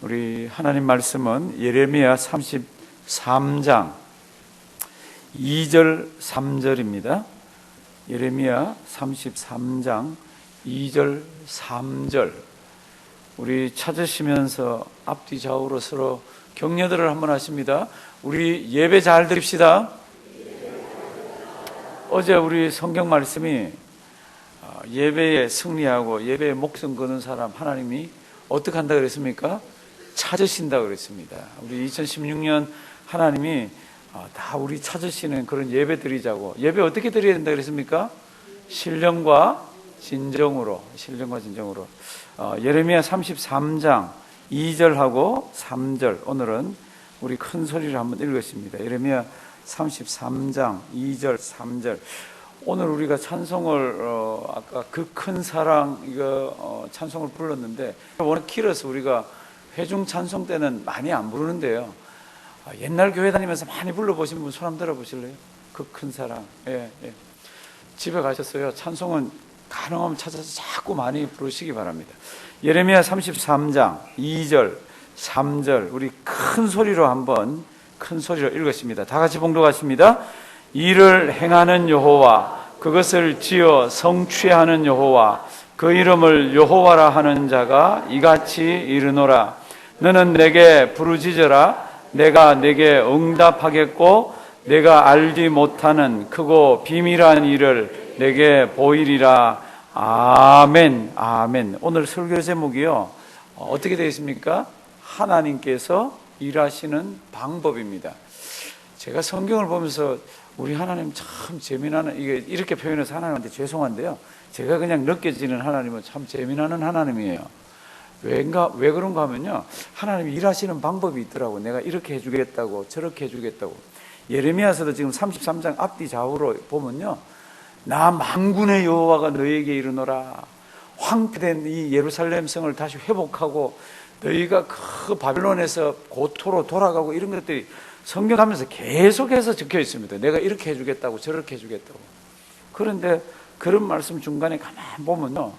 우리 하나님 말씀은 예레미야 33장 2절 3절입니다. 예레미야 33장 2절 3절 우리 찾으시면서 앞뒤 좌우로 서로 격려들을 한번 하십니다. 우리 예배 잘 드립시다. 어제 우리 성경 말씀이 어, 예배에 승리하고 예배에 목숨 거는 사람 하나님이 어떻게 한다 그랬습니까? 찾으신다 그랬습니다. 우리 2016년 하나님이 어, 다 우리 찾으시는 그런 예배 드리자고 예배 어떻게 드려야 된다 그랬습니까? 신령과 진정으로 신령과 진정으로 어, 예레미야 33장 2절하고 3절 오늘은 우리 큰 소리를 한번 읽었습니다. 예레미야 33장 2절 3절 오늘 우리가 찬송을 어, 아까 그 큰 사랑 이거 어, 찬송을 불렀는데 워낙 길어서 우리가 회중 찬송 때는 많이 안 부르는데요. 아, 옛날 교회 다니면서 많이 불러보신 분 손 한번 들어보실래요? 그 큰 사랑. 예, 예. 집에 가셨어요. 찬송은 가능하면 찾아서 자꾸 많이 부르시기 바랍니다. 예레미야 33장 2절, 3절 우리 큰 소리로 한번 큰 소리로 읽었습니다. 다 같이 봉독하십니다. 이를 행하는 여호와 그것을 지어 성취하는 여호와 그 이름을 여호와라 하는 자가 이같이 이르노라 너는 내게 부르짖어라 내가 내게 응답하겠고 내가 알지 못하는 크고 비밀한 일을 내게 보이리라 아멘 아멘 오늘 설교 제목이요 어, 어떻게 되어 있습니까? 하나님께서 일하시는 방법입니다 제가 성경을 보면서 우리 하나님 참 재미나는 이렇게 표현해서 하나님한테 죄송한데요. 제가 그냥 느껴지는 하나님은 참 재미나는 하나님이에요. 왜인가 왜 그런가 하면요. 하나님이 일하시는 방법이 있더라고. 내가 이렇게 해 주겠다고 저렇게 해 주겠다고. 예레미야서도 지금 33장 앞뒤 좌우로 보면요. 나 만군의 여호와가 너에게 이르노라. 황폐된 이 예루살렘 성을 다시 회복하고 너희가 그 바빌론에서 고토로 돌아가고 이런 것들이 성경 하면서 계속해서 적혀 있습니다. 내가 이렇게 해주겠다고 저렇게 해주겠다고. 그런데 그런 말씀 중간에 가만 보면요.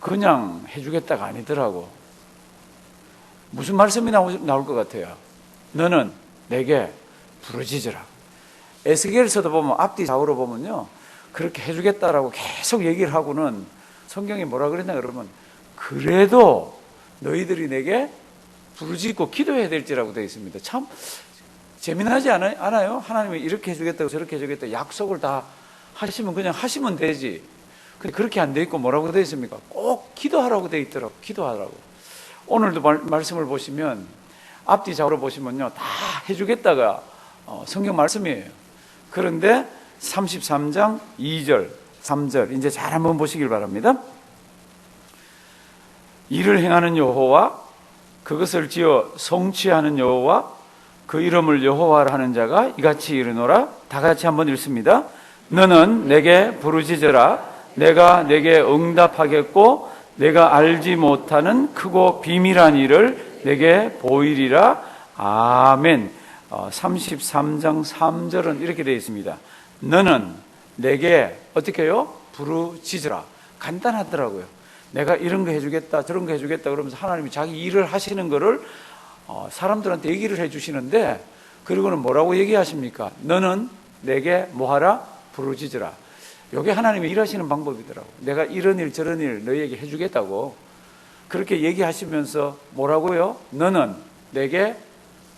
그냥 해주겠다가 아니더라고. 무슨 말씀이 나올 것 같아요? 너는 내게 부르짖으라. 에스겔서도 보면 앞뒤 좌우로 보면요. 그렇게 해주겠다라고 계속 얘기를 하고는 성경이 뭐라 그랬냐 그러면 그래도 너희들이 내게 부르짖고 기도해야 될지라고 되어 있습니다. 참 재미나지 않아요? 하나님이 이렇게 해주겠다고 저렇게 해주겠다 약속을 다 하시면 그냥 하시면 되지. 그렇게 안 돼 있고 뭐라고 되어 있습니까? 꼭 기도하라고 되어 있더라고. 기도하라고. 오늘도 말, 말씀을 보시면 앞뒤 좌우로 보시면요. 다 해주겠다가 어, 성경 말씀이에요. 그런데 33장 2절, 3절 이제 잘 한번 보시길 바랍니다. 일을 행하는 여호와 그것을 지어 성취하는 여호와 그 이름을 여호와라 하는 자가 이같이 이르노라 다 같이 한번 읽습니다. 너는 내게 부르짖으라 내가 내게 응답하겠고 내가 알지 못하는 크고 비밀한 일을 내게 보이리라 아멘. 33장 3절은 이렇게 되어 있습니다. 너는 내게 어떻게 해요? 부르짖으라. 간단하더라고요. 내가 이런 거 해주겠다, 저런 거 해주겠다 그러면서 하나님이 자기 일을 하시는 거를 어, 사람들한테 얘기를 해주시는데 그리고는 뭐라고 얘기하십니까? 너는 내게 뭐하라? 부르짖으라. 이게 하나님이 일하시는 방법이더라고. 내가 이런 일 저런 일 너희에게 해주겠다고 그렇게 얘기하시면서 뭐라고요? 너는 내게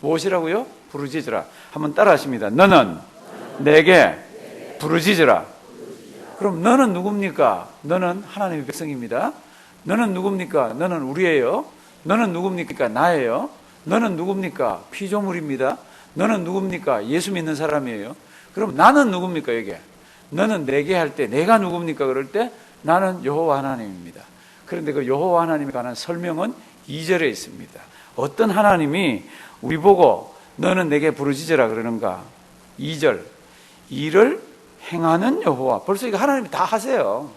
무엇이라고요? 부르짖으라. 한번 따라하십니다. 너는 내게 부르짖으라. 그럼 너는 누굽니까? 너는 하나님의 백성입니다. 너는 누굽니까? 너는 우리예요. 너는 누굽니까? 나예요. 너는 누굽니까? 피조물입니다. 너는 누굽니까? 예수 믿는 사람이에요. 그럼 나는 누굽니까? 여기. 너는 내게 할 때 내가 누굽니까? 그럴 때 나는 여호와 하나님입니다. 그런데 그 여호와 하나님에 관한 설명은 2절에 있습니다. 어떤 하나님이 우리 보고 너는 내게 부르짖으라 그러는가? 2절. 일을 행하는 여호와. 벌써 이거 하나님이 다 하세요.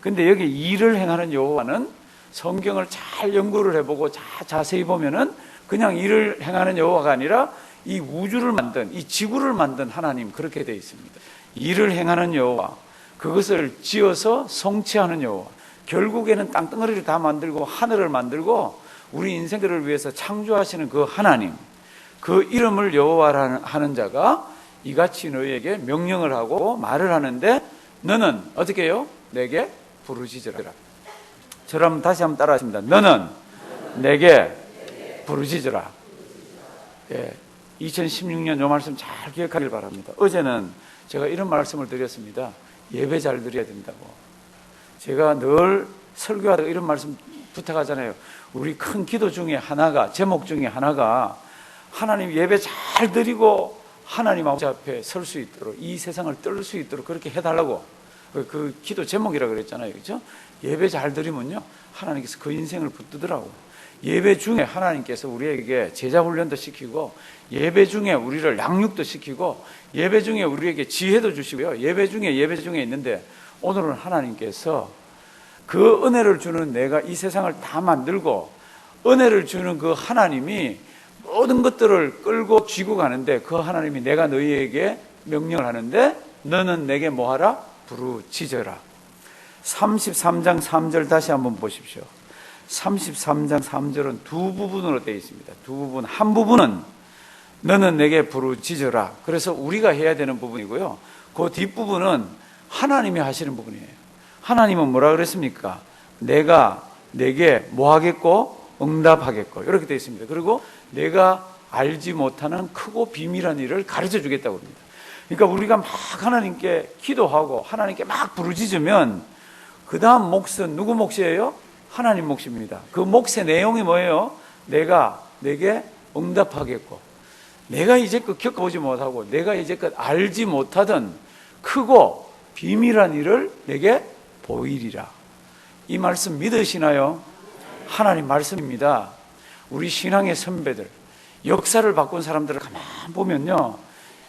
근데 여기 일을 행하는 여호와는 성경을 잘 연구를 해보고 자, 자세히 보면은 그냥 일을 행하는 여호와가 아니라 이 우주를 만든 이 지구를 만든 하나님 그렇게 되어 있습니다. 일을 행하는 여호와 그것을 지어서 성취하는 여호와 결국에는 땅덩어리를 다 만들고 하늘을 만들고 우리 인생들을 위해서 창조하시는 그 하나님, 그 이름을 여호와라 하는 자가 이같이 너희에게 명령을 하고 말을 하는데 너는 어떻게 해요? 내게 부르짖으라. 저럼 다시 한번 따라 하십니다. 너는 내게 부르짖으라. 예, 2016년 요 말씀 잘 기억하길 바랍니다. 어제는 제가 이런 말씀을 드렸습니다. 예배 잘 드려야 된다고. 제가 늘 설교하다가 이런 말씀 부탁하잖아요. 우리 큰 기도 중에 하나가, 제목 중에 하나가 하나님 예배 잘 드리고 하나님 앞에 설 수 있도록 이 세상을 뜰수 있도록 그렇게 해달라고 그, 그 기도 제목이라 그랬잖아요. 그죠? 예배 잘 드리면요. 하나님께서 그 인생을 붙들더라고. 예배 중에 하나님께서 우리에게 제자 훈련도 시키고 예배 중에 우리를 양육도 시키고 예배 중에 우리에게 지혜도 주시고요. 예배 중에 예배 중에 있는데 오늘은 하나님께서 그 은혜를 주는 내가 이 세상을 다 만들고 은혜를 주는 그 하나님이 모든 것들을 끌고 쥐고 가는데 그 하나님이 내가 너희에게 명령을 하는데 너는 내게 뭐하라? 부르짖어라. 33장 3절 다시 한번 보십시오. 33장 3절은 두 부분으로 되어 있습니다. 두 부분. 한 부분은 너는 내게 부르짖어라. 그래서 우리가 해야 되는 부분이고요. 그 뒷부분은 하나님이 하시는 부분이에요. 하나님은 뭐라 그랬습니까? 내가 내게 뭐 하겠고 응답하겠고 이렇게 되어 있습니다. 그리고 내가 알지 못하는 크고 비밀한 일을 가르쳐 주겠다고 합니다. 그러니까 우리가 막 하나님께 기도하고 하나님께 막 부르짖으면 그 다음 몫은 누구 몫이에요? 하나님 몫입니다. 그 몫의 내용이 뭐예요? 내가 내게 응답하겠고 내가 이제껏 겪어보지 못하고 내가 이제껏 알지 못하던 크고 비밀한 일을 내게 보이리라. 이 말씀 믿으시나요? 하나님 말씀입니다. 우리 신앙의 선배들, 역사를 바꾼 사람들을 가만 보면요.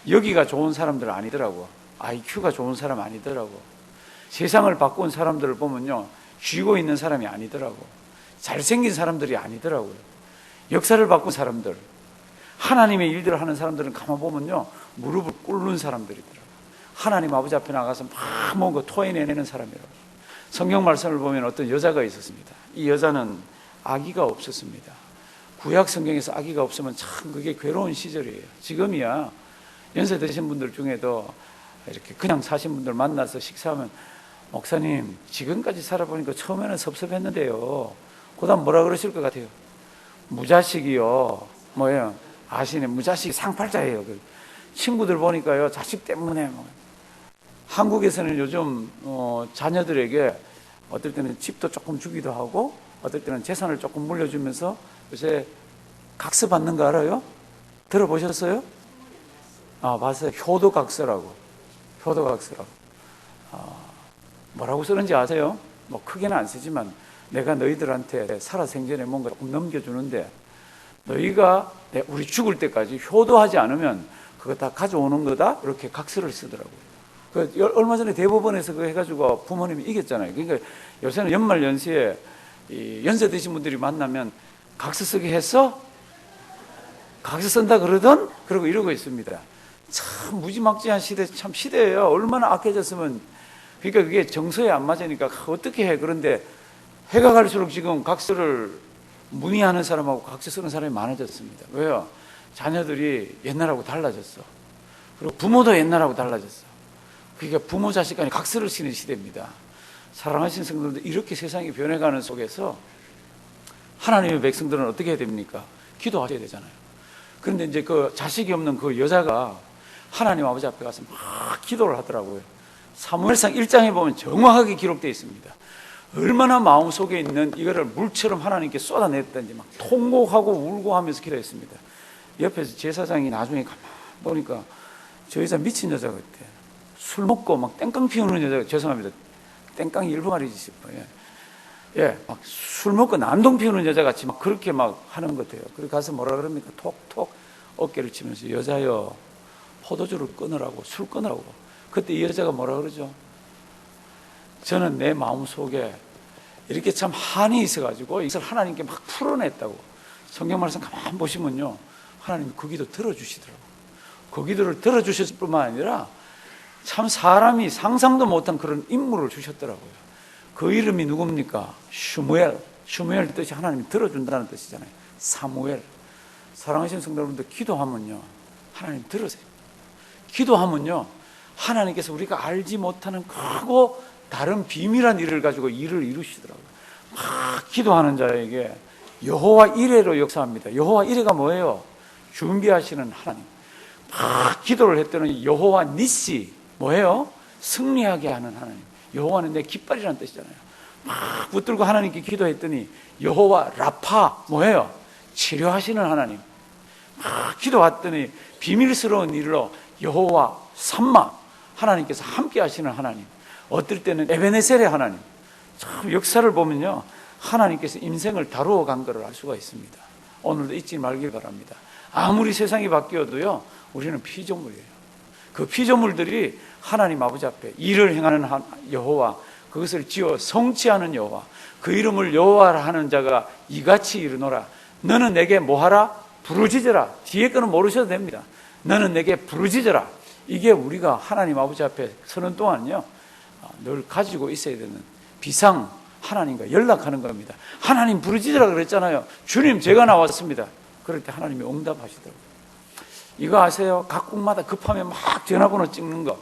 여기가 좋은 사람들 아니더라고. IQ가 좋은 사람 아니더라고. 세상을 바꾼 사람들을 보면요. 쥐고 있는 사람이 아니더라고. 잘생긴 사람들이 아니더라고요. 역사를 바꾼 사람들, 하나님의 일들을 하는 사람들은 가만 보면요. 무릎을 꿇는 사람들이더라고요. 하나님 아버지 앞에 나가서 막 뭔가 토해내는 사람이라고. 성경 말씀을 보면 어떤 여자가 있었습니다. 이 여자는 아기가 없었습니다. 구약 성경에서 아기가 없으면 참 그게 괴로운 시절이에요. 지금이야 연세 드신 분들 중에도 이렇게 그냥 사신 분들 만나서 식사하면 목사님 지금까지 살아보니까 처음에는 섭섭했는데요. 그 다음 뭐라 그러실 것 같아요? 무자식이요. 뭐예요? 아시네 무자식 상팔자예요. 그 친구들 보니까요 자식 때문에 뭐. 한국에서는 요즘 어, 자녀들에게 어떨 때는 집도 조금 주기도 하고 어떨 때는 재산을 조금 물려주면서 요새 각서 받는 거 알아요? 들어보셨어요? 아, 봤어요. 효도각서라고. 효도각서라고. 아, 뭐라고 쓰는지 아세요? 뭐 크게는 안 쓰지만 내가 너희들한테 살아생전에 뭔가 조금 넘겨주는데 너희가 내- 우리 죽을 때까지 효도하지 않으면 그거 다 가져오는 거다? 이렇게 각서를 쓰더라고요. 그 열- 얼마 전에 대법원에서 그 해가지고 부모님이 이겼잖아요. 그러니까 요새는 연말 연시에 이 연세 드신 분들이 만나면 각서 쓰게 했어? 각서 쓴다 그러던 그러고 이러고 있습니다. 참 무지막지한 시대 참 시대예요. 얼마나 악해졌으면 그러니까 그게 정서에 안 맞으니까 어떻게 해? 그런데 해가 갈수록 지금 각서를 문의하는 사람하고 각서 쓰는 사람이 많아졌습니다. 왜요? 자녀들이 옛날하고 달라졌어. 그리고 부모도 옛날하고 달라졌어. 그러니까 부모 자식 간에 각서를 쓰는 시대입니다. 사랑하신 성도들 이렇게 세상이 변해가는 속에서 하나님의 백성들은 어떻게 해야 됩니까? 기도하셔야 되잖아요. 그런데 이제 그 자식이 없는 그 여자가 하나님 아버지 앞에 가서 막 기도를 하더라고요. 사무엘상 1장에 보면 정확하게 기록되어 있습니다. 얼마나 마음속에 있는 이거를 물처럼 하나님께 쏟아냈던지 막 통곡하고 울고 하면서 기도했습니다. 옆에서 제사장이 나중에 가만 보니까 저 여자 미친 여자 같아. 술 먹고 막 땡깡 피우는 여자, 죄송합니다. 땡깡이 일부 말이지 싶어요. 예. 예, 막 술 먹고 난동 피우는 여자 같이 막 그렇게 막 하는 것 같아요. 그리고 가서 뭐라 그럽니까? 톡톡 어깨를 치면서 여자여 포도주를 끊으라고 술 끊으라고. 그때 이 여자가 뭐라 그러죠? 저는 내 마음 속에 이렇게 참 한이 있어가지고 이것을 하나님께 막 풀어냈다고. 성경 말씀 가만 보시면요. 하나님 그 기도 들어주시더라고요. 그 기도를 들어주셨을 뿐만 아니라 참 사람이 상상도 못한 그런 인물을 주셨더라고요. 그 이름이 누굽니까? 슈무엘. 슈무엘 뜻이 하나님이 들어준다는 뜻이잖아요. 사무엘. 사랑하시는 성도 여러분들 기도하면요. 하나님 들으세요. 기도하면요. 하나님께서 우리가 알지 못하는 크고 다른 비밀한 일을 가지고 일을 이루시더라고요. 막 기도하는 자에게 여호와 이레로 역사합니다. 여호와 이레가 뭐예요? 준비하시는 하나님. 막 기도를 했더니 여호와 니시 뭐예요? 승리하게 하는 하나님. 여호와는 내 깃발이라는 뜻이잖아요. 막 붙들고 하나님께 기도했더니 여호와 라파 뭐예요? 치료하시는 하나님. 막 기도했더니 비밀스러운 일로 여호와 삼마 하나님께서 함께 하시는 하나님. 어떨 때는 에베네셀의 하나님. 참 역사를 보면요. 하나님께서 인생을 다루어 간 것을 알 수가 있습니다. 오늘도 잊지 말길 바랍니다. 아무리 세상이 바뀌어도요. 우리는 피조물이에요. 그 피조물들이 하나님 아버지 앞에 일을 행하는 한- 여호와 그것을 지어 성취하는 여호와 그 이름을 여호와라 하는 자가 이같이 이르노라 너는 내게 뭐하라 부르짖어라 뒤에 거는 모르셔도 됩니다 너는 내게 부르짖어라 이게 우리가 하나님 아버지 앞에 서는 동안요 어, 늘 가지고 있어야 되는 비상 하나님과 연락하는 겁니다 하나님 부르짖으라 그랬잖아요 주님 제가 나왔습니다 그럴 때 하나님이 응답하시더라고요 이거 아세요? 각국마다 급하면 막 전화번호 찍는 거.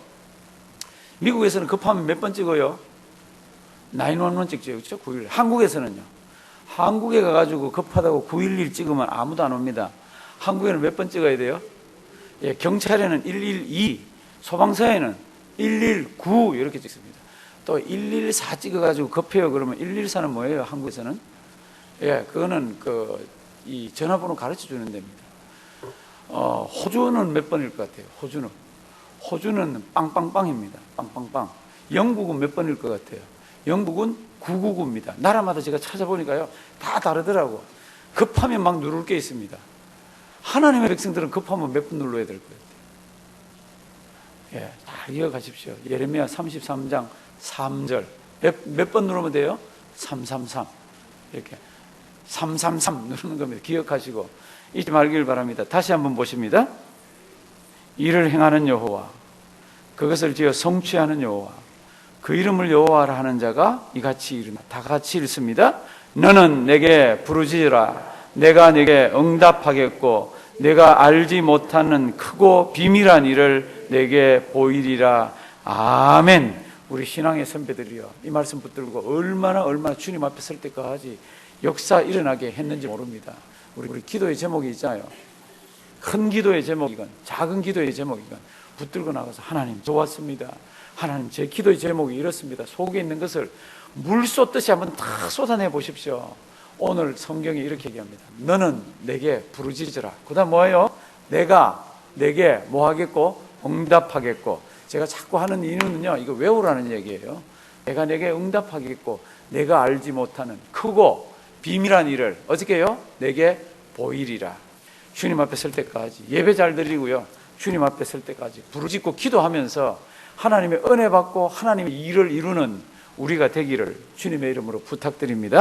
미국에서는 급하면 몇 번 찍어요? 911 찍죠. 그렇죠? 911. 한국에서는요. 한국에 가가지고 급하다고 911 찍으면 아무도 안 옵니다. 한국에는 몇 번 찍어야 돼요? 예, 경찰에는 112, 소방서에는 119 이렇게 찍습니다. 또 114 찍어가지고 급해요. 그러면 114는 뭐예요? 한국에서는? 예, 그거는 그, 이 전화번호 가르쳐 주는 데입니다. 어, 호주는 몇 번일 것 같아요? 호주는. 호주는 빵빵빵입니다. 빵빵빵. 영국은 몇 번일 것 같아요? 영국은 999입니다. 나라마다 제가 찾아보니까요. 다 다르더라고. 급하면 막 누를 게 있습니다. 하나님의 백성들은 급하면 몇번 눌러야 될 것 같아요? 예, 잘 기억하십시오. 예레미야 33장 3절. 몇, 몇번 누르면 돼요? 333. 이렇게. 333 누르는 겁니다. 기억하시고. 잊지 말길 바랍니다. 다시 한번 보십니다. 일을 행하는 여호와, 그것을 지어 성취하는 여호와, 그 이름을 여호와라 하는 자가 이같이 이르나 다 같이 읽습니다. 너는 내게 부르짖으라. 내가 내게 응답하겠고, 내가 알지 못하는 크고 비밀한 일을 내게 보이리라. 아멘. 우리 신앙의 선배들이요. 이 말씀 붙들고 얼마나 얼마나 주님 앞에 설 때까지 역사 일어나게 했는지 모릅니다. 우리, 우리 기도의 제목이 있잖아요. 큰 기도의 제목이건 작은 기도의 제목이건 붙들고 나가서 하나님 좋았습니다. 하나님 제 기도의 제목이 이렇습니다. 속에 있는 것을 물 쏟듯이 한번 다 쏟아내 보십시오. 오늘 성경이 이렇게 얘기합니다. 너는 내게 부르짖으라. 그다음 뭐예요? 내가 내게 뭐 하겠고 응답하겠고. 제가 자꾸 하는 이유는요. 이거 외우라는 얘기예요. 내가 내게 응답하겠고 내가 알지 못하는 크고 비밀한 일을 어떻게 해요? 내게 보이리라. 주님 앞에 설 때까지 예배 잘 드리고요. 주님 앞에 설 때까지 부르짖고 기도하면서 하나님의 은혜 받고 하나님의 일을 이루는 우리가 되기를 주님의 이름으로 부탁드립니다.